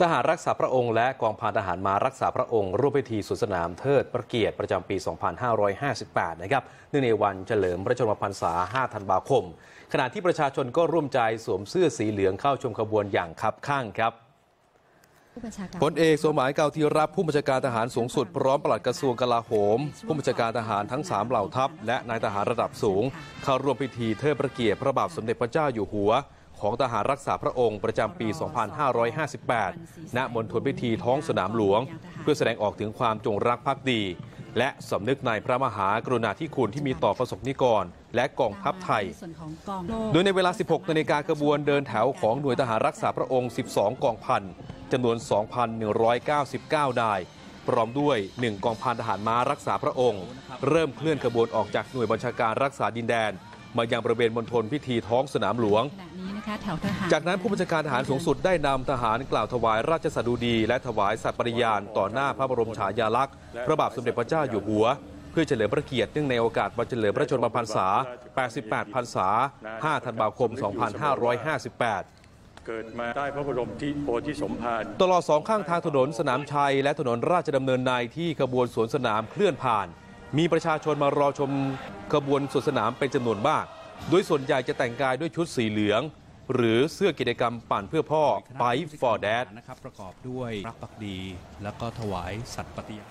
ทหารรักษาพระองค์และกองพันทหารมารักษาพระองค์ร่วมพิธีสุดสนามเทิดพระเกียรติประจำปี 2558 นะครับเนื่องในวันเฉลิมพระชนมพรรษา 5 ธันวาคม ขณะที่ประชาชนก็ร่วมใจสวมเสื้อสีเหลืองเข้าชมขบวนอย่างคับข้างครับผู้บัญชาการพลเอกสมหมายเกาทีรับผู้บัญชาการทหารสูงสุดพร้อมปลัดกระทรวงกลาโหม ผู้บัญชาการทหารทั้ง 3 เหล่าทัพ และนายทหารระดับสูง เข้าร่วมพิธีเทิดพระเกียรติพระบาทสมเด็จพระเจ้าอยู่หัว ของทหารรักษาพระองค์ประจำปี 2558 ณ มณฑลพิธีท้องสนามหลวง เพื่อแสดงออกถึงความจงรักภักดี และสำนึกในพระมหากรุณาธิคุณที่มีต่อประสบนิกร และกองทัพไทยในส่วนของกองโดยในเวลา 16 นาฬิกากระบวนเดินแถวของหน่วยทหารรักษาพระองค์ 12 กองพันจำนวน 2,199 นายพร้อมด้วย 1 กองพันทหารม้ารักษาพระองค์ เริ่มเคลื่อนขบวนออกจากหน่วยบัญชาการรักษาดินแดน มายังบริเวณมณฑลพิธีท้องสนามหลวงขณะ นะคะแถวทหาร จากนั้นผู้บัญชาการทหารสูงสุดได้นำทหารกล่าวถวายราชสดุดี และถวายสัตย์ปริญาณต่อหน้าพระบรมฉายาลักษณ์พระบาทสมเด็จพระเจ้าอยู่หัว เพื่อเฉลิมพระเกียรติเนื่องในโอกาสวันเฉลิมพระชนมพรรษา 88 พรรษา 5 ธันวาคม 2558เกิดมาได้พระบรมที่โพธิสมภารตลอดสองข้างทางถนนสนามชัย และถนนราชดำเนินในที่ขบวนสวนสนามเคลื่อนผ่าน มีประชาชนมารอชมขบวนสวนสนามเป็นจำนวนมาก โดยส่วนใหญ่จะแต่งกายด้วยชุดสีเหลือง หรือเสื้อกิจกรรมปั่นเพื่อพ่อไป for dad นะครับประกอบด้วยรักปักดี แล้วก็ถวายสัตย์ปฏิญาณ